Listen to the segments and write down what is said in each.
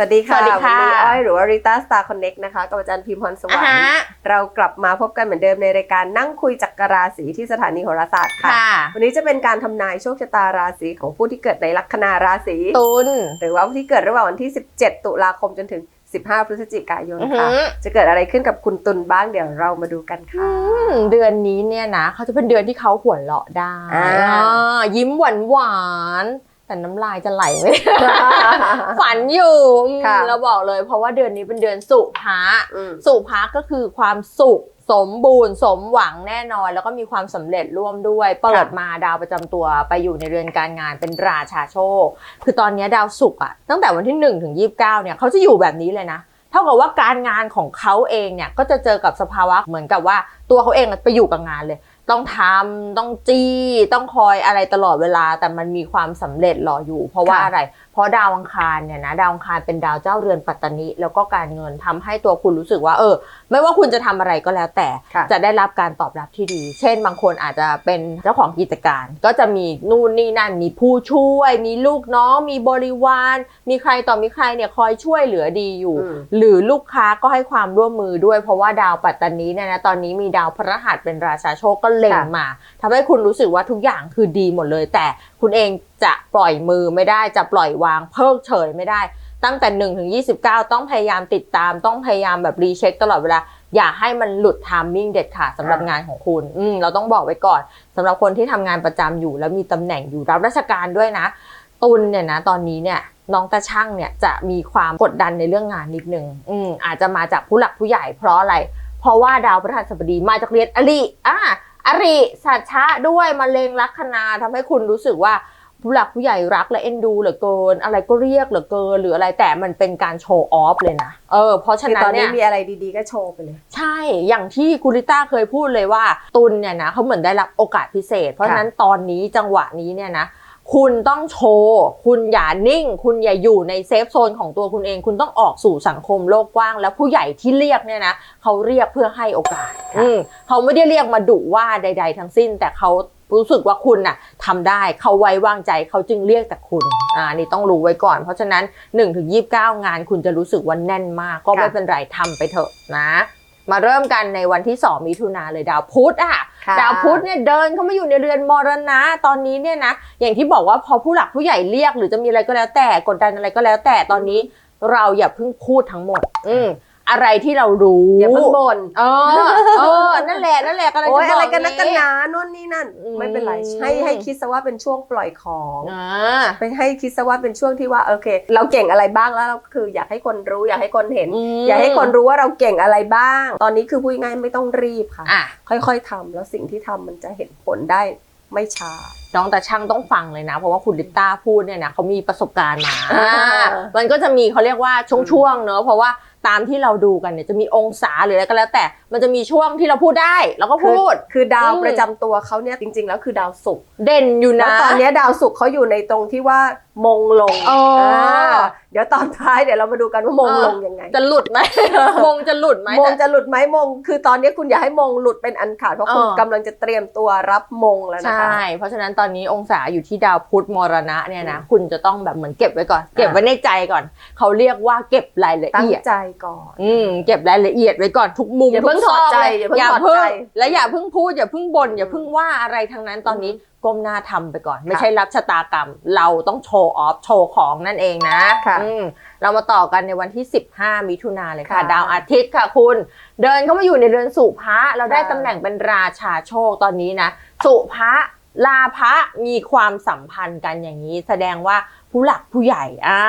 วัสดีค่ะสวัสดีค่ะวันนี้อ้อยหรือว่า Rita Star Connect นะคะกับอาจารย์พิมพ์พรสวรอ่ารค์ฮะเรากลับมาพบกันเหมือนเดิมในรายการนั่งคุยจักรราศีที่สถานีโหราศาสตร์ค่ะค่ะวันนี้จะเป็นการทำนายโชคชะตาราศีของผู้ที่เกิดในลัคนาราศีตุลหรือว่าผู้ที่เกิดระหว่างวันที่ 17 ตุลาคมจนถึง 15 พฤศจิกายนอือหืค่ะอจะเกิดอะไรขึ้นกับคุณตุลบ้างเดี๋ยวเรามาดูกันค่ะอืมเดือนนี้เนี่ยนะเขาจะเป็นเดือนที่เขาหัวเราะได้อ่าอ่ายิ้มหวานหวานๆ แต่น้ำลายจะไหลไหม ฝันอยู่อืมค่ะเราบอกเลย เพราะว่าเดือนนี้เป็นเดือนสุภะอืม สุภะก็คือความสุขสมบูรณ์ สมหวังแน่นอน แล้วก็มีความสำเร็จร่วมด้วย เปิดมาดาวประจำตัวไปอยู่ในเรือนการงานเป็นราชาโชค คือตอนนี้ดาวศุกร์อะตั้งแต่วันที่1ถึง29เนี่ยเขาจะอยู่แบบนี้เลยนะ เท่ากับว่าการงานของเขาเองเนี่ยก็จะเจอกับสภาวะเหมือนกับว่าตัวเขาเองไปอยู่กับงานเลย ต้องทำต้องจี้ ต้องคอยอะไรตลอดเวลา แต่มันมีความสำเร็จรออยู่ เพราะว่าค่ะ อะไรเพราะดาวอังคารเนี่ยนะดาวอังคารเป็นดาวเจ้าเรือนปัตตนิแล้วก็การเงินทำให้ตัวคุณรู้สึกว่า เออ ไม่ว่าคุณจะทำอะไรก็แล้วแต่ค่ะจะได้รับการตอบรับที่ดี เช่น บางคนอาจจะเป็นเจ้าของกิจการ ก็จะมีนู่นนี่นั่นมีผู้ช่วย มีลูกน้อง มีบริวาร มีใครต่อมีใครเนี่ยคอยช่วยเหลือดีอยู่อืมหรือลูกค้าก็ให้ความร่วมมือด้วย เพราะว่าดาวปัตตานีเนี่ยนะตอนนี้มีดาวพระหัสเป็นราชาโชคก็เล็งค่ะมาทำให้คุณรู้สึกว่าทุกอย่างคือดีหมดเลย แต่คุณเอง จะปล่อยมือไม่ได้จะปล่อยวางเพิกเฉยไม่ได้ ตั้งแต่1ถึง29 ต้องพยายามติดตาม ต้องพยายามแบบรีเช็คตลอดเวลา อย่าให้มันหลุดไทมิ่งเด็ดขาดสำหรับงานของคุณอืมเราต้องบอกไว้ก่อนสำหรับคนที่ทำงานประจำอยู่ แล้วมีตำแหน่งอยู่รับราชการด้วยนะ ตุลเนี่ยนะตอนนี้เนี่ยน้องตาช่างเนี่ยจะมีความกดดันในเรื่องงานนิดนึงอืมอาจจะมาจากผู้หลักผู้ใหญ่เพราะอะไร เพราะว่าดาวพฤหัสบดีมาจากเรียนอริอะอริสัชชะด้วยมาเลงลัคนาทำให้คุณรู้สึกว่า ผู้หลักผู้ใหญ่รักและเอ็นดูเหลือเกิน อะไรก็เรียกเหลือเกินหรืออะไรแต่มันเป็นการโชว์ออฟเลยนะเออเพราะฉะคือนั้นตอนเนี่นี้ยมีอะไรดีๆก็โชว์ไปเลย ใช่อย่างที่กุลิต้าเคยพูดเลยว่า ตุลเนี่ยนะเขาเหมือนได้รับโอกาสพิเศษ เพราะฉะนั้นตอนนี้จังหวะนี้เนี่ยนะคุณต้องโชว์ คุณอย่านิ่ง คุณอย่าอยู่ในเซฟโซนของตัวคุณเอง คุณต้องออกสู่สังคมโลกกว้าง แล้วผู้ใหญ่ที่เรียกเนี่ยนะเขาเรียกเพื่อให้โอกาสค่ะอืมเขาไม่ได้เรียกมาดุว่าใด ๆ ทั้งสิ้น แต่เขา รู้สึกว่าคุณน่ะทำได้เขาไว้วางใจเขาจึงเรียกแต่คุณอ่านี่ต้องรู้ไว้ก่อน เพราะฉะนั้น1ถึง29 งานคุณจะรู้สึกว่าแน่นมาก ก็ไม่ค่ะเป็นไรทำไปเถอะนะ มาเริ่มกันในวันที่ 2 มิถุนาเลยดาวพุธอะค่ะดาวพุธเนี่ยเดินเข้ามาอยู่ในเรือนมรณะตอนนี้เนี่ยนะอย่างที่บอกว่าพอผู้หลักผู้ใหญ่เรียก หรือจะมีอะไรก็แล้วแต่กดดันอะไรก็แล้วแต่ตอนนี้ เราอย่าเพิ่งพูดทั้งหมด อืม อะไรที่เรารู้อย่าเพิ่งบ่นเออเออนั่นแหละนั่นแหละกำลังโอ้จะยบอะไรอกกันนักกันหนี้นานู่นนี่นั่นอืมไม่เป็นไรให้ให้คิดซะว่าเป็นช่วงปล่อยของอ่าไปให้คิดซะว่าเป็นช่วงที่ว่าโอเค เราเก่งอะไรบ้างแล้วเราคือ อยากให้คนรู้อยากให้คนเห็นมอยากให้คนรู้ว่าเราเก่งอะไรบ้าง ตอนนี้คือพูดง่ายๆไม่ต้องรีบค่ะอะค่อยๆทำแล้วสิ่งที่ทำมันจะเห็นผลได้ไม่ช้าน้องแต่ช่างต้องฟังเลยนะ เพราะว่าคุณลิต้าพูดเนี่ยนะเขามีประสบการณ์มาอ่ามันก็จะมีเขาเรียกว่าช่วงๆเนอะเพราะว่า ตามที่เราดูกันเนี่ยจะมีองศาหรืออะไรก็แล้ว แต่มันจะมีช่วงที่เราพูดได้เราก็คือพูด คือดาวอืมประจำตัวเขาเนี่ยจริง ๆ แล้วคือดาวศุกร์เด่นอยู่แล้นะวตอนเนี้ยดาวศุกร์เขาอยู่ในตรงที่ว่ามงลงอ๋ออ่าเดี๋ยวตอนท้ายเดี๋ยวเรามาดูกันว่ามงลงยังไง จะหลุดไหม มงจะหลุดไหมมงจะหลุดไหมมง คือตอนนี้คุณอย่าให้มงหลุดเป็นอันขาดเพราะคุณเออ กำลังจะเตรียมตัวรับมงแล้วนะคะ ใช่ เพราะฉะนั้นตอนนี้องศาอยู่ที่ดาวพุธมรณะเนี่ยนะ คุณจะต้องแบบเหมือนเก็บไว้ก่อน เก็บไว้ในใจก่อน เขาเรียกว่าเก็บรายละตั้งเอียด ใจก่อน อืมเก็บรายละเอียดไว้ก่อนทุกมุมอย่าเพิ่งทุกซกถอดใจเลอย่าเพิ่งถอดใจ และอย่าเพิ่งพูดอย่าเพิ่งบ่นอย่าเพิ่งว่าอะไรทั้งนั้นตอนนี้ ก้มหน้าทำไปก่อน ไม่ใช่รับชะตากรรม เราต้องโชว์ออฟโชว์ของนั่นเองนะค่ะอืมเรามาต่อกันในวันที่ 15 มิถุนาเลยค่ะค่ะ ดาวอาทิตย์ค่ะคุณ เดินเข้ามาอยู่ในเรือนสุภะเราได้ค่ะตำแหน่งเป็นราชาโชคตอนนี้นะ สุภะลาภะมีความสัมพันธ์กันอย่างนี้ แสดงว่าผู้หลักผู้ใหญ่อ่า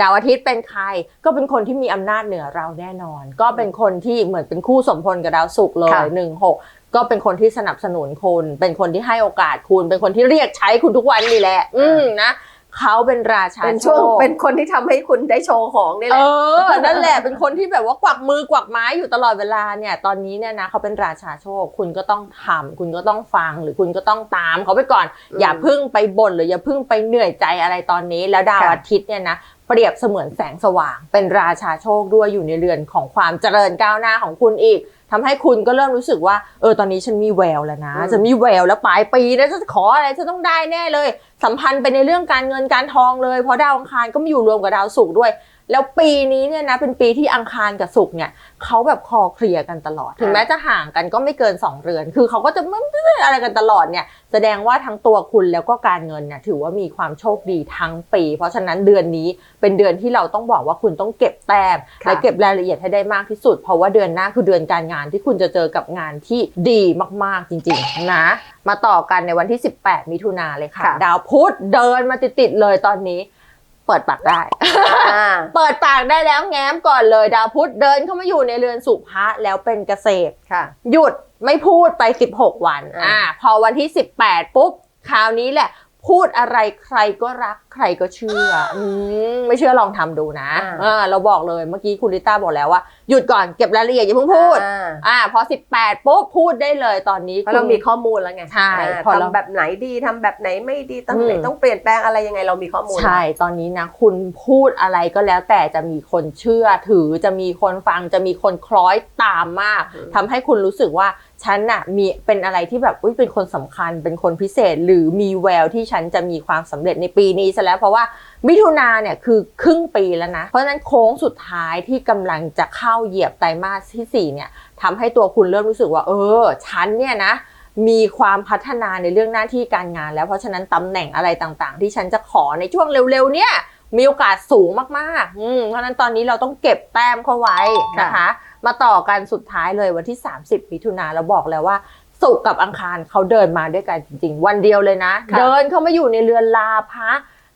ดาวอาทิตย์เป็นใครก็เป็นคนที่มีอำนาจเหนือเราแน่นอน ก็เป็นคนที่เหมือนเป็นคู่สมพลกับดาวศุกร์เลยค่ะหนึ่งหก ก็เป็นคนที่สนับสนุนคุณ เป็นคนที่ให้โอกาสคุณ เป็นคนที่เรียกใช้คุณทุกวันนี่แหละ อืมนะเขาเป็นราชาเป็นช่วงโชคเป็นคนที่ทำให้คุณได้โชว์ของนี่แหเอละอนั่นแหละเป็นคนที่แบบว่ากวักมือกวักไม้อยู่ตลอดเวลาเนี่ย ตอนนี้เนี่ยนะเขาเป็นราชาโชค คุณก็ต้องทำคุณก็ต้องฟังหรือคุณก็ต้องตามเขาไปก่อนอืมอย่าเพึ่งไปบ่นหรืออย่าเพึ่งไปเหนื่อยใจอะไรตอนนี้ แล้วดาวค่ะอาทิตย์เนี่ยนะเปรียบเสมือนแสงสว่าง เป็นราชาโชคด้วยอยู่ในเรือนของความเจริญก้าวหน้าของคุณอีก ทำให้คุณก็เริ่มรู้สึกว่าเออตอนนี้ฉันมีแววแล้วนะอืมจะมีแววแล้วปลายปีแล้วจะขออะไรจะต้องได้แน่เลย สัมพันธ์ไปในเรื่องการเงินการทองเลย เพราะดาวอังคารก็มาอยู่รวมกับดาวศุกร์ด้วย แล้วปีนี้เนี่ยนะเป็นปีที่อังคารกับศุกร์เนี่ยเขาแบบคอเคลียร์กันตลอด ถึงแม้จะห่างกันก็ไม่เกิน 2 เรือน คือเขาก็จะไม่ไม่อะไรกันตลอดเนี่ยแสดงว่าทั้งตัวคุณแล้วก็การเงินเนี่ยถือว่ามีความโชคดีทั้งปี เพราะฉะนั้นเดือนนี้เป็นเดือนที่เราต้องบอกว่าคุณต้องเก็บแต้มค่ะและเก็บรายละเอียดให้ได้มากที่สุด เพราะว่าเดือนหน้าคือเดือนการงานที่คุณจะเจอกับงานที่ดีมากๆจริงๆนะมาต่อกันในวันที่ 18 มิถุนาเลยค่ะค่ะดาวพุธเดินมาติดๆเลยตอนนี้ เปิดปากได้อ่าเปิดปากได้แล้วแง้มก่อนเลย ดาวพุธเดินเข้ามาอยู่ในเรือนสุภะแล้วเป็นเกษตรค่ะ หยุดไม่พูดไป 16 วันอ่าอ่าพอวันที่ 18 ปุ๊บ คราวนี้แหละ พูดอะไรใครก็รัก ใครก็เชื่ออืมไม่เชื่อลองทำดูนะอ่า เออเราบอกเลยเมื่อกี้คุณลิต้าบอกแล้วว่า หยุดก่อนเก็บรายละเอียดอย่าเพิ่งพูด อ่าอ่าพอ 18ปุ๊บพูดได้เลยตอนนี้เพราะเรามีข้อมูลแล้วไงใช่อ่าพอเราทำแบบไหนดีทำแบบไหนไม่ดีต้องไหนอืม ต้องเปลี่ยนแปลงอะไรยังไงเรามีข้อมูล ใช่ ตอนนี้นะ คุณพูดอะไรก็แล้วแต่จะมีคนเชื่อถือจะมีคนฟังจะมีคนคล้อยตามมากอืม ทำให้คุณรู้สึกว่าฉันน่ะมีเป็นอะไรที่แบบอุ้ยเป็นคนสำคัญเป็นคนพิเศษ หรือมีแววที่ฉันจะมีความสำเร็จในปีนี้ซะแล้ว เพราะว่ามิถุนาเนี่ยคือครึ่งปีแล้วนะ เพราะฉะนั้นโค้งสุดท้ายที่กำลังจะเข้าเหยียบไตรมาสที่สี่เนี่ยทำให้ตัวคุณเริ่มรู้สึกว่า เออฉันเนี่ยนะมีความพัฒนาในเรื่องหน้าที่การงาน แล้วเพราะฉะนั้นตำแหน่งอะไรต่างๆ ที่ฉันจะขอในช่วงเร็วๆเนี่ยมีโอกาสสูงมากๆอืมเพราะฉะนั้นตอนนี้เราต้องเก็บแต้มเข้าไว้นะคะ มาต่อกันสุดท้ายเลยวันที่ 30มิถุนาเราบอกแล้วว่าศุกร์กับอังคารเขาเดินมาด้วยกันจริงๆ วันเดียวเลยนะค่ะเดินเข้ามาอยู่ในเรือนลาพระ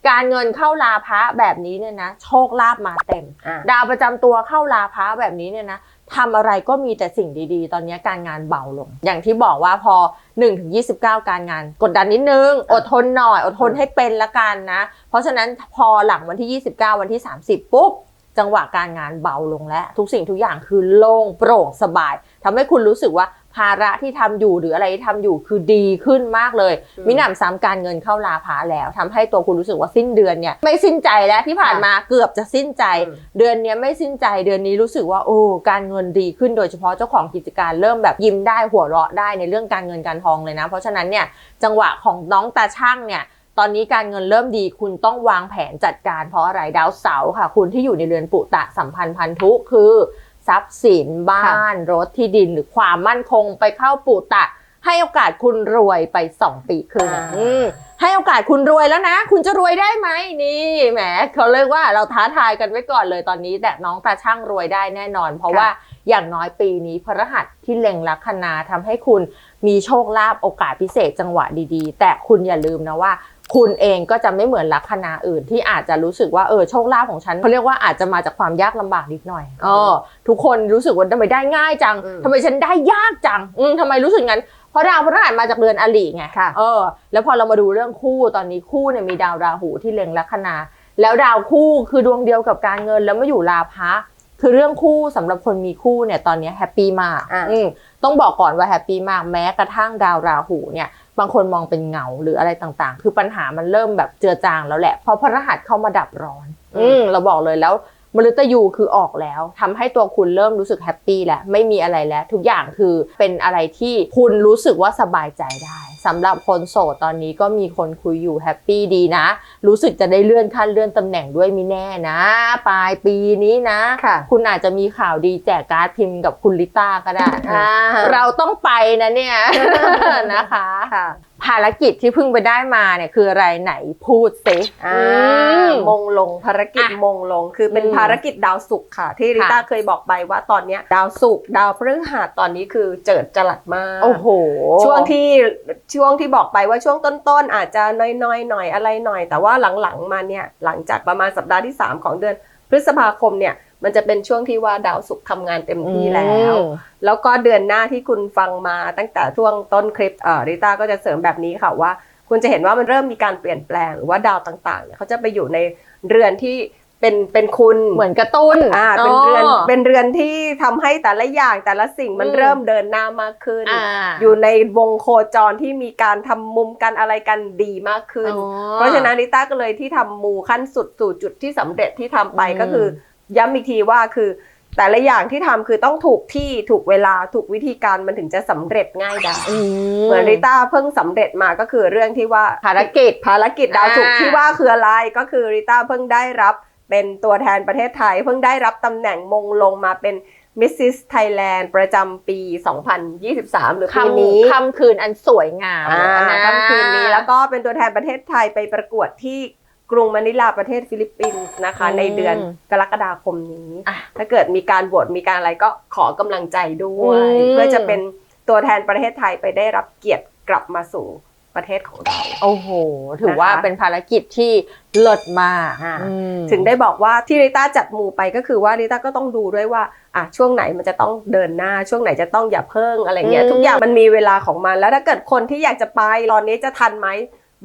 การเงินเข้าลาพระแบบนี้เนี่ยนะโชคลาภมาเต็มอ่าดาวประจำตัวเข้าลาพระแบบนี้เนี่ยนะทำอะไรก็มีแต่สิ่งดีๆ ตอนนี้การงานเบาลง อย่างที่บอกว่าพอ1ถึง29 การงาน กดดันนิดนึง อดทนหน่อย อดทนให้เป็นละกันนะ เพราะฉะนั้นพอหลังวันที่ 29 วันที่ 30 ปุ๊บ จังหวะการงานเบาลงแล้ว ทุกสิ่งทุกอย่างคือโล่งโปร่งสบายทำให้คุณรู้สึกว่า ภาระที่ทำอยู่หรืออะไรที่ทำอยู่คือดีขึ้นมากเลยอืมมิหนำซ้ำการเงินเข้าลาภาแล้วทำให้ตัวคุณรู้สึกว่าสิ้นเดือนเนี่ยไม่สิ้นใจแล้วที่ผ่านมาเกือบจะสิ้นใจอืมเดือนเนี้ยไม่สิ้นใจเดือนนี้รู้สึกว่าโอ้การเงินดีขึ้นโดยเฉพาะเจ้าของกิจการเริ่มแบบยิ้มได้หัวเราะได้ในเรื่องการเงินการทองเลยนะ เพราะฉะนั้นเนี่ยจังหวะของน้องตาช่างเนี่ยตอนนี้การเงินเริ่มดีคุณต้องวางแผนจัดการเพราะอะไรดาวเสาร์ค่ะ คุณที่อยู่ในเรือนปุตะสัมพันธ์พันธุคือ ทรัพย์สินบ้านรถที่ดินหรือความมั่นคงไปเข้าปุตะ ให้โอกาสคุณรวยไป2ปีครึ่งอ่าอืมให้โอกาสคุณรวยแล้วนะ คุณจะรวยได้ไหมนี่แหมเขาเรียกว่าเราท้าทายกันไว้ก่อนเลยตอนนี้ แต่น้องตาช่างรวยได้แน่นอน เพราะว่าอย่างน้อยปีนี้พระหัสที่เล็งลัคนาทำให้คุณมีโชคลาภโอกาสพิเศษจังหวะดีๆ แต่คุณอย่าลืมนะว่า คุณเองก็จะไม่เหมือนลัคนาอื่นที่อาจจะรู้สึกว่าเออโชคลาภของฉันเขาเรียกว่าอาจจะมาจากความยากลำบากนิดหน่อยเออทุกคนรู้สึกว่าทำไมได้ง่ายจังอืมทำไมฉันได้ยากจังอืมทำไมรู้สึกงั้นเพราะดาวพฤหัสมาจากเรือนอลีไงค่ะเออ แล้วพอเรามาดูเรื่องคู่ตอนนี้คู่เนี่ยมีดาวราหูที่เล็งลัคนา แล้วดาวคู่คือดวงเดียวกับการเงินแล้วมาอยู่ราพะคือเรื่องคู่สำหรับคนมีคู่เนี่ยตอนนี้แฮปปี้มากอ่าอืมต้องบอกก่อนว่าแฮปปี้มากแม้กระทั่งดาวราหูเนี่ย บางคนมองเป็นเงาหรืออะไรต่างๆ คือปัญหามันเริ่มแบบเจือจางแล้วแหละ เพราะพระรหัสเข้ามาดับร้อน อืมเราบอกเลยแล้วมฤตยูคือออกแล้วทำให้ตัวคุณเริ่มรู้สึกแฮปปี้แล้วไม่มีอะไรแล้ว ทุกอย่างคือเป็นอะไรที่คุณรู้สึกว่าสบายใจได้ สำหรับคนโสดตอนนี้ก็มีคนคุยอยู่แฮปปี้ดีนะ รู้สึกจะได้เลื่อนขั้นเลื่อนตำแหน่งด้วยมีแน่นะ ปลายปีนี้นะค่ะคุณอาจจะมีข่าวดีแจกการ์ดพิมพ์กับคุณลิต้าก็ได้อ่าเราต้องไปนะเนี่ยนะคะค่ะ ภารกิจที่เพิ่งไปได้มาเนี่ยคืออะไรไหนพูดสิอ่าอืมมงลงภารกิจอะมงลงคือเป็นอืมภารกิจดาวศุกร์ค่ะ ที่ริต้าค่ะเคยบอกไปว่าตอนเนี้ยดาวศุกร์ดาวพฤหัสตอนนี้คือเจิดจรัสมากโอ้โห ช่วงที่ช่วงที่บอกไปว่าช่วงต้นๆ อาจจะน้อยๆหน่อยอะไรหน่อย แต่ว่าหลังๆมาเนี่ยหลังจากประมาณสัปดาห์ที่ 3 ของเดือนพฤษภาคมเนี่ย มันจะเป็นช่วงที่ว่าดาวศุกร์ทำงานเต็มที่แล้วอืมแล้วก็เดือนหน้าที่คุณฟังมาตั้งแต่ช่วงต้นคลิปเอ่อริต้าก็จะเสริมแบบนี้ค่ะว่า คุณจะเห็นว่ามันเริ่มมีการเปลี่ยนแปลงหรือว่าดาวต่างๆเนี่ยเขาจะไปอยู่ในเรือนที่เป็นเป็นคุณเหมือนกระตุ้นอ่าเป็นเรือนเป็นเรือนที่ทำให้แต่ละอย่างแต่ละสิ่งมันอืมเริ่มเดินหน้ามากขึ้นอ่าอยู่ในวงโคจรที่มีการทำมุมกันอะไรกันดีมากขึ้นอ๋อเพราะฉะนั้นลิต้าก็เลยที่ทำมูขั้นสุดสู่จุดที่สำเร็จที่ทำไปอืมก็คือ ย้ำอีกทีว่าคือ แต่ละอย่างที่ทำคือต้องถูกที่ถูกเวลาถูกวิธีการมันถึงจะสำเร็จง่ายได้เหมือนริต้าเพิ่งสำเร็จมาก็คือเรื่องที่ว่าภารกิจภารกิจดาวศุกร์อ่าที่ว่าคืออะไรก็คือริต้าเพิ่งได้รับเป็นตัวแทนประเทศไทย เพิ่งได้รับตำแหน่งมงลงมาเป็นมิสซิสไทยแลนด์ประจำปี 2023 หรือปีนี้ค่ำคืนอันสวยงามอ่านะค่ำคืนนี้แล้วก็เป็นตัวแทนประเทศไทยไปประกวดที่ กรุงมะนิลาประเทศฟิลิปปินส์นะคะ ในเดือนกรกฎาคมนี้อะถ้าเกิดมีการโหวตมีการอะไรก็ขอกำลังใจด้วยอืมเพื่อจะเป็นตัวแทนประเทศไทยไปได้รับเกียรติกลับมาสู่ประเทศของเรา โอ้โห ถือว่านะคะเป็นภารกิจที่เลิศมากอ่าอืมถึงได้บอกว่าที่ริต้าจัดหมู่ไปก็คือว่าริต้าก็ต้องดูด้วยว่าอะช่วงไหนมันจะต้องเดินหน้า ช่วงไหนจะต้องอย่าเพิ่งอะไรเงี้ยอืมทุกอย่างมันมีเวลาของมัน แล้วถ้าเกิดคนที่อยากจะไปตอนนี้จะทันไหม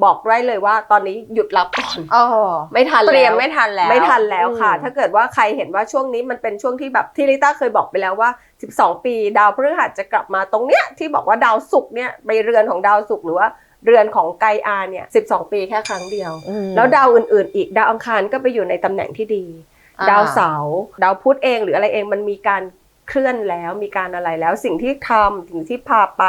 บอกได้เลยว่าตอนนี้หยุดรับก่อนอ๋อไม่ทันแล้วเตรียมไม่ทันแล้ว ไม่ทันแล้วค่ะอืมถ้าเกิดว่าใครเห็นว่าช่วงนี้มันเป็นช่วงที่แบบที่ลิต้าเคยบอกไปแล้วว่า 12 ปี ดาวพฤหัสจะกลับมาตรงเนี้ยที่บอกว่าดาวศุกร์เนี่ยไปเรือนของดาวศุกร์หรือว่าเรือนของไกอาเนี่ย 12 ปีแค่ครั้งเดียวอืมแล้วดาวอื่น ๆ อีกดาวอังคารก็ไปอยู่ในตำแหน่งที่ดีอ่าดาวเสาร์ดาวพุธเองหรืออะไรเองมันมีการเคลื่อนแล้วมีการอะไรแล้วสิ่งที่ทำสิ่งที่พาไป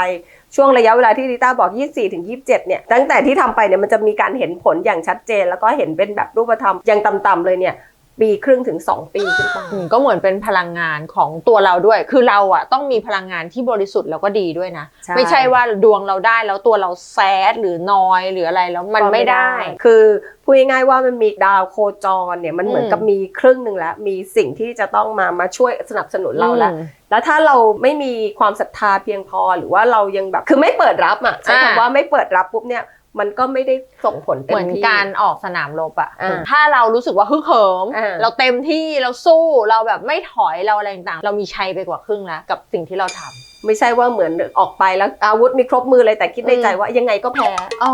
ช่วงระยะเวลาที่ดิต้าบอก 24ถึง27 เนี่ย ตั้งแต่ที่ทำไปเนี่ยมันจะมีการเห็นผลอย่างชัดเจน แล้วก็เห็นเป็นแบบรูปธรรมอย่างต่ำๆเลยเนี่ย ปีครึ่งถึง 2 ปีขึ้นไปอืมก็เหมือนเป็นพลังงานของตัวเราด้วย คือเราอะต้องมีพลังงานที่บริสุทธิ์แล้วก็ดีด้วยนะใช่ไม่ใช่ว่าดวงเราได้แล้วตัวเราแซดหรือนอยหรืออะไรแล้วมันไม่ได้ คือพูดง่ายๆว่ามันมีดาวโคจรเนี่ยมันเหมือนอืมกับมีครึ่งหนึ่งแล้ว มีสิ่งที่จะต้องมามาช่วยสนับสนุนเราแล้ว อืม แล้วถ้าเราไม่มีความศรัทธาเพียงพอหรือว่าเรายังแบบคือไม่เปิดรับอะใช้อ่า คำว่าไม่เปิดรับปุ๊บเนี่ย มันก็ไม่ได้ส่งผลเต็เหมืมอนที่การออกสนามรบอะอ่าถ้าเรารู้สึกว่าฮึกเหิมอ่าเราเต็มที่เราสู้เราแบบไม่ถอยเราอะไรต่างๆเรามีชัยไปกว่าครึ่งแล้วกับสิ่งที่เราทำไม่ใช่ว่าเหมือนออกไปแล้วอาวุธมีครบมือเลยแต่คิดในใจอืมว่ายังไงก็แพ้อ๋อ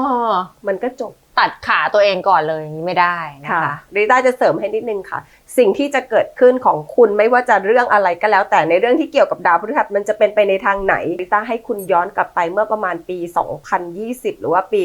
มันก็จบตัดขาตัวเองก่อนเลยอย่างนี้ไม่ได้นะคะริต้าจะเสริมให้นิดนึงค่ะ สิ่งที่จะเกิดขึ้นของคุณไม่ว่าจะเรื่องอะไรก็แล้ว แต่ในเรื่องที่เกี่ยวกับดาวพฤหัสมันจะเป็นไปในทางไหนริต้าให้คุณย้อนกลับไปเมื่อประมาณปี 2020 หรือว่าปี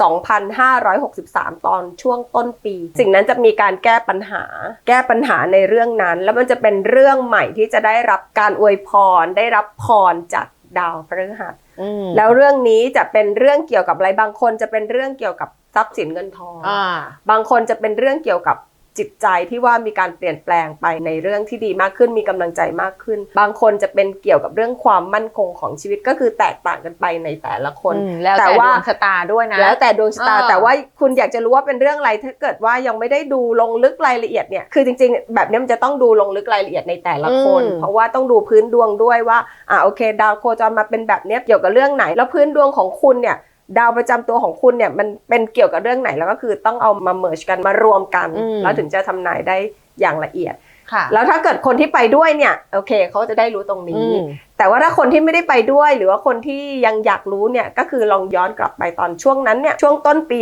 2563 ตอนช่วงต้นปี สิ่งนั้นจะมีการแก้ปัญหา แก้ปัญหาในเรื่องนั้น แล้วมันจะเป็นเรื่องใหม่ที่จะได้รับการอวยพร ได้รับพรจากดาวพฤหัสอืมแล้วเรื่องนี้จะเป็นเรื่องเกี่ยวกับอะไรบางคนจะเป็นเรื่องเกี่ยวกับทรัพย์สินเงินทองอ่าบางคนจะเป็นเรื่องเกี่ยวกับ จิตใจที่ว่ามีการเปลี่ยนแปลงไปในเรื่องที่ดีมากขึ้นมีกำลังใจมากขึ้น บางคนจะเป็นเกี่ยวกับเรื่องความมั่นคงของชีวิตก็คือแตกต่างกันไปในแต่ละคนอืมแล้วแต่แต่ว่าดวงชะตาด้วยนะ แล้วแต่ดวงชะตาเออแต่ว่าคุณอยากจะรู้ว่าเป็นเรื่องอะไรถ้าเกิดว่ายังไม่ได้ดูลงลึกรายละเอียดเนี่ยคือจริง ๆ แบบนี้มันจะต้องดูลงลึกรายละเอียดในแต่ละคนอืมเพราะว่าต้องดูพื้นดวงด้วยว่าอ่าโอเค ดาวโคจรมาเป็นแบบเนี้ยเกี่ยวกับเรื่องไหน แล้วพื้นดวงของคุณเนี่ย ดาวประจำตัวของคุณเนี่ยมันเป็นเกี่ยวกับเรื่องไหนแล้วก็คือต้องเอามาเมิร์ชกันมารวมกันอืมแล้วถึงจะทำนายได้อย่างละเอียดค่ะแล้วถ้าเกิดคนที่ไปด้วยเนี่ยโอเคเขาจะได้รู้ตรงอืนี้มแต่ว่าถ้าคนที่ไม่ได้ไปด้วย หรือว่าคนที่ยังอยากรู้เนี่ยก็คือลองย้อนกลับไปตอนช่วงนั้นเนี่ยช่วงต้นปี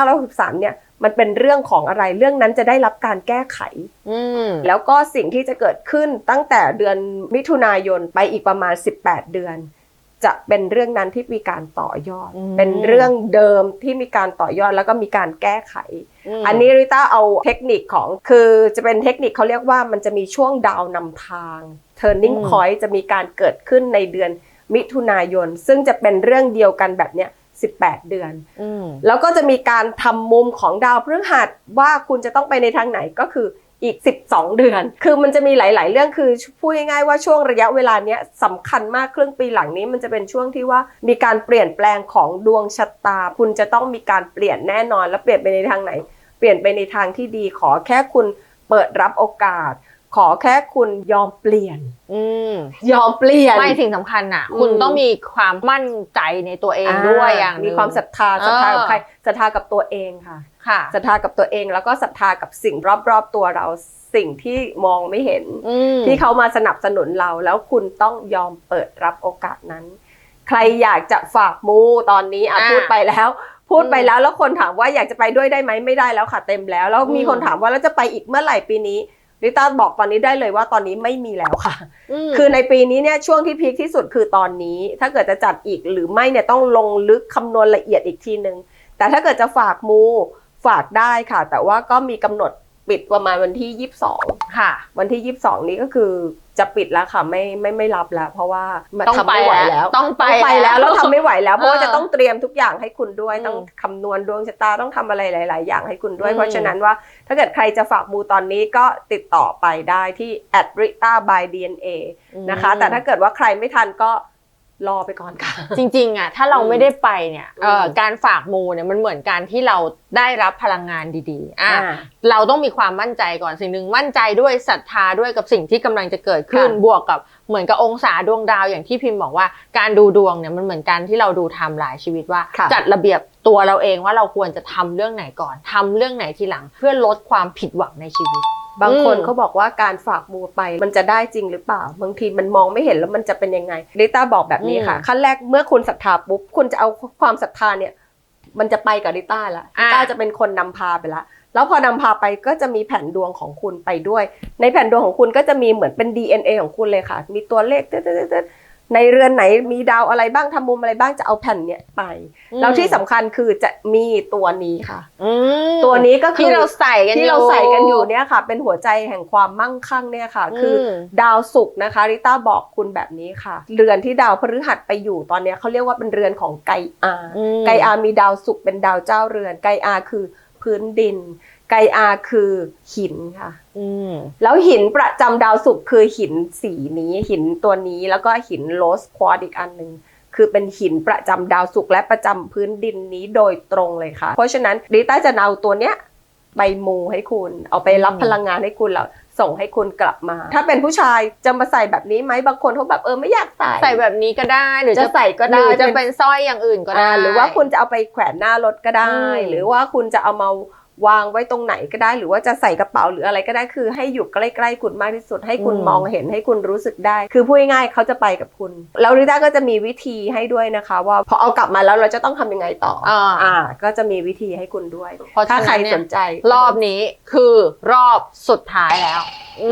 2563เนี่ยมันเป็นเรื่องของอะไรเรื่องนั้นจะได้รับการแก้ไขอืมแล้วก็สิ่งที่จะเกิดขึ้นตั้งแต่เดือนมิถุนายนไปอีกประมาณ 18 เดือน จะเป็นเรื่องนั้นที่มีการต่อยอดอืมเป็นเรื่องเดิมที่มีการต่อยอดแล้วก็มีการแก้ไขมอันนี้ริต้าเอาเทคนิคของคือจะเป็นเทคนิคเขาเรียกว่ามันจะมีช่วงดาวนำทาง turning อืม point จะมีการเกิดขึ้นในเดือนมิถุนายน ซึ่งจะเป็นเรื่องเดียวกันแบบเนี้ย18 เดือนอืมแล้วก็จะมีการทำมุมของดาวพฤหัสว่าคุณจะต้องไปในทางไหนก็คือ อีก 12 เดือน คือมันจะมีหลาย ๆ เรื่องคือพูดง่ายๆว่าช่วงระยะเวลาเนี้ยสำคัญมากครึ่งปีหลังนี้ มันจะเป็นช่วงที่ว่ามีการเปลี่ยนแปลงของดวงชะตา คุณจะต้องมีการเปลี่ยนแน่นอน แล้วเปลี่ยนไปในทางไหน เปลี่ยนไปในทางที่ดีขอแค่คุณเปิดรับโอกาส ขอแค่คุณยอมเปลี่ยน อืมยอมเปลี่ยน ไม่สิ่งสำคัญน่ะอืมคุณต้องมีความมั่นใจในตัวเองด้วยอย่างหนึ่งมีความศรัทธาศรัทธากับเออใครศรัทธากับตัวเองค่ะค่ะศรัทธากับตัวเองแล้วก็ศรัทธากับสิ่งรอบๆตัวเราสิ่งที่มองไม่เห็นอืมที่เขามาสนับสนุนเราแล้วคุณต้องยอมเปิดรับโอกาสนั้น ใครอยากจะฝากมูตอนนี้อะอ่าพูดไปแล้ว พูดไปอืมแล้วแล้วคนถามว่าอยากจะไปด้วยได้ไหมไม่ได้แล้วค่ะเต็มแล้ว แล้วมีอืมคนถามว่าแล้วจะไปอีกเมื่อไหร่ปีนี้ ลิต้าบอกตอนนี้ได้เลยว่าตอนนี้ไม่มีแล้วค่ะมคือในปีนี้เนี่ยช่วงที่พีคที่สุดคือตอนนี้ ถ้าเกิดจะจัดอีกหรือไม่เนี่ยต้องลงลึกคำนวณละเอียดอีกทีนึง แต่ถ้าเกิดจะฝากมูฝากได้ค่ะ แต่ว่าก็มีกำหนดปิดประมาณวันที่ 22 ค่ะ วันที่ 22 นี้ก็คือ จะปิดแล้วค่ะไม่ไม่ไม่รับแล้ว เพราะว่ามันต้องทำไม่ไหวไปแล้แล้ววต้องไปไปแล้วแล้วแล้วทำไม่ไหวแล้วเพราะว่าเออจะต้องเตรียมทุกอย่างให้คุณด้วยอืมต้องคำนวณดวงชะตาต้องทำอะไรหลาย ๆ อย่างให้คุณด้วยอืมเพราะฉะนั้นว่าถ้าเกิดใครจะฝากมูตอนนี้ก็ติดต่อไปได้ที่ a d r i t a by DNA นะคะ แต่ถ้าเกิดว่าใครไม่ทันก็ รอไปก่อนค่ะ จริงๆอะถ้าเราอืมไม่ได้ไปเนี่ยเอ่ออมการฝากมูเนี่ยมันเหมือนการที่เราได้รับพลังงานดีๆอะอ่าเราต้องมีความมั่นใจก่อนสิ่งหนึ่งมั่นใจด้วยศรัทธาด้วยกับสิ่งที่กำลังจะเกิดขึ้นค่ะบวกกับเหมือนกับองศาดวงดาวอย่างที่พิมพ์บอกว่าการดูดวงเนี่ยมันเหมือนการที่เราดูไทม์ไลน์ชีวิตว่าค่ะจัดระเบียบตัวเราเองว่าเราควรจะทำเรื่องไหนก่อนทำเรื่องไหนทีหลัง เพื่อลดความผิดหวังในชีวิต บางคนอืมเขาบอกว่าการฝากมูไปมันจะได้จริงหรือเปล่า บางทีมันมองไม่เห็นแล้วมันจะเป็นยังไงลิต้าบอกแบบนี้ค่ะ ขั้นแรกเมื่อคุณศรัทธาปุ๊บคุณจะเอาความศรัทธาเนี่ย มันจะไปกับลิต้าละลิต้าจะเป็นคนนำพาไปละแล้วพอนำพาไปก็จะมีแผ่นดวงของคุณไปด้วย ในแผ่นดวงของคุณก็จะมีเหมือนเป็น DNA ของคุณเลยค่ะ มีตัวเลขตึ๊ดๆๆๆ ในเรือนไหนมีดาวอะไรบ้างทำมุมอะไรบ้างจะเอาแผ่นเนี่ยไปแล้วที่สำคัญคือจะมีตัวนี้ค่ะอืมตัวนี้ก็คือที่เราใส่กันที่เราใส่กันอยู่เนี่ยค่ะ เป็นหัวใจแห่งความมั่งคั่งเนี่ยค่ะ คืออมดาวศุกร์นะคะริต้าบอกคุณแบบนี้ค่ะ เรือนที่ดาวพฤหัสไปอยู่ตอนเนี้ยเขาเรียกว่าเป็นเรือนของไกอาอืมไกอามีดาวศุกร์เป็นดาวเจ้าเรือนไกอาคือพื้นดิน ไกอาคือหินค่ะอืมแล้วหินประจำดาวศุกร์คือหินสีนี้หินตัวนี้แล้วก็หินโรสควอตอีกอันหนึ่งคือเป็นหินประจำดาวศุกร์และประจำพื้นดินนี้โดยตรงเลยค่ะ เพราะฉะนั้นริต้าจะเอาตัวเนี้ยไปมูให้คุณ เอาไปรับอืมพลังงานให้คุณแล้วส่งให้คุณกลับมา ถ้าเป็นผู้ชายจะมาใส่แบบนี้ไหมบางคนเขาแบบเออไม่อยากใส่ ใส่แบบนี้ก็ได้ หรือจะจะใส่ก็หได้รือจะเป็นสร้อยอย่างอื่นก็ได้อ่าหรือว่าคุณจะเอาไปแขวนหน้ารถก็ได้อืมหรือว่าคุณจะเอามา วางไว้ตรงไหนก็ได้ หรือว่าจะใส่กระเป๋าหรืออะไรก็ได้คือให้อยู่ใกล้ๆคุณมากที่สุด ให้คุณมองเห็นให้คุณรู้สึกได้ คือพูดง่ายๆเขาจะไปกับคุณ แล้วริต้าก็จะมีวิธีให้ด้วยนะคะ ว่าพอเอากลับมาแล้วเราจะต้องทำยังไงต่ออ่าอ่าก็จะมีวิธีให้คุณด้วยเพราะฉะนั้นถ้าใครเนี่ยสนใจ รอบนี้คือรอบสุดท้ายแล้ว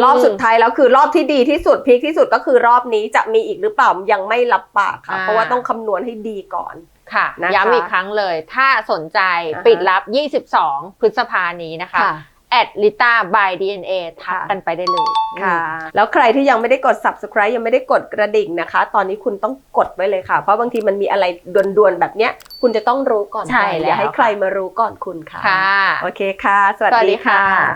รอบสุดท้ายแล้วคือรอบที่ดีที่สุดพีคที่สุดก็คือรอบนี้จะมีอีกหรือเปล่ายังไม่รับปากค่ะอ่าเพราะว่าต้องคำนวณให้ดีก่อน ค่ะนะคะย้ำอีกครั้งเลย ถ้าสนใจอ่าฮะปิดรับ 22 พฤษภานี้นะคะแอดลิต้า by DNA ทักค่ะกันไปได้เลยค่ะ แล้วใครที่ยังไม่ได้กด subscribe ยังไม่ได้กดกระดิ่งนะคะ ตอนนี้คุณต้องกดไว้เลยค่ะ เพราะบางทีมันมีอะไรด่วนๆแบบเนี้ย คุณจะต้องรู้ก่อนใช่ใครแล้วอย่าให้ใครมารู้ก่อนคุณค่ะค่ะโอเคค่ะ สวัสสวัสดีดีค่ะค่ะ